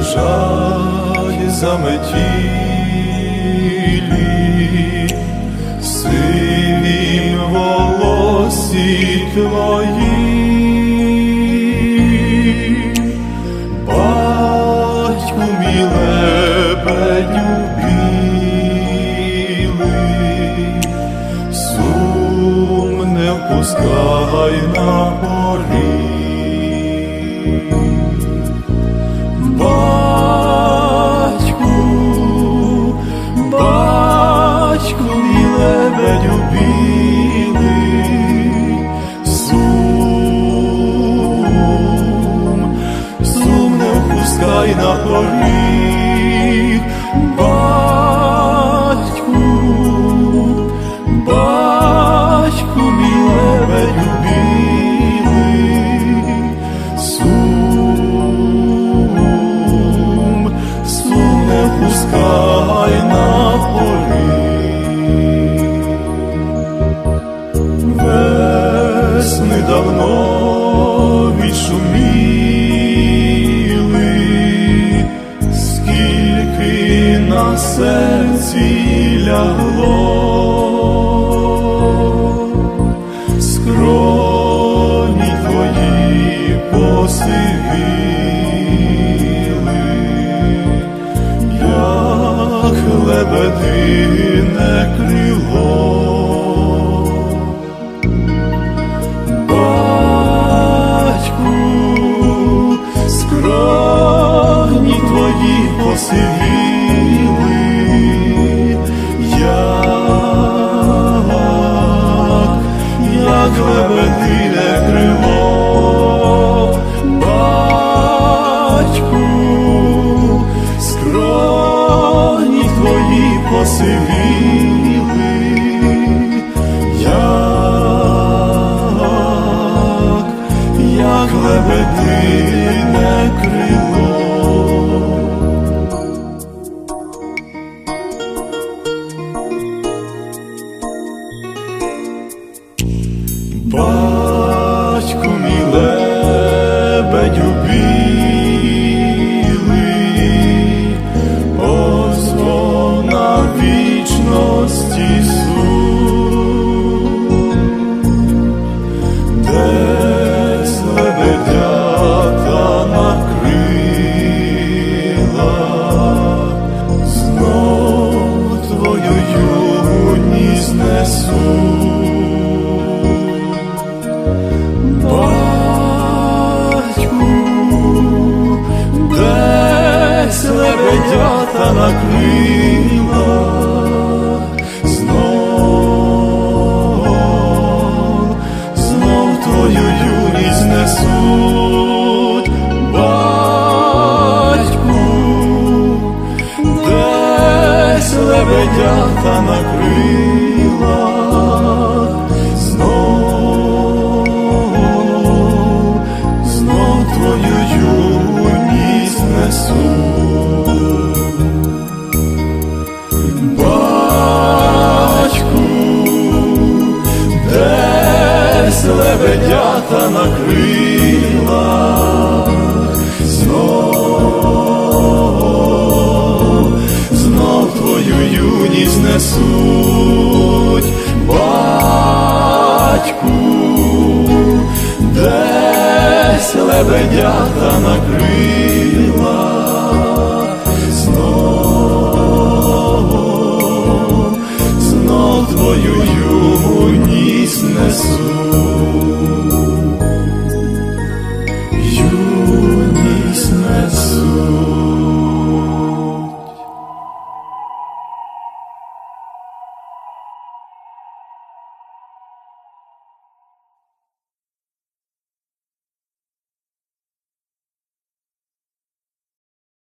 лежать заметілі, сиві волосі твої. Батьку мій лебедю білий, сум не впускай на впускай на поріг. Батьку, батьку, мій лебедю сум, сум не впускай давно відшуміли, скільки на серці лягло, скроні твої посивіли, як лебедине скроні твої посивіли, як, як лебедине крило. Батьку, скроні твої посивіли, як лебедине крило. Лебедята на крилах, знов, знов твою юність несуть, батьку, десь лебедята на крилах.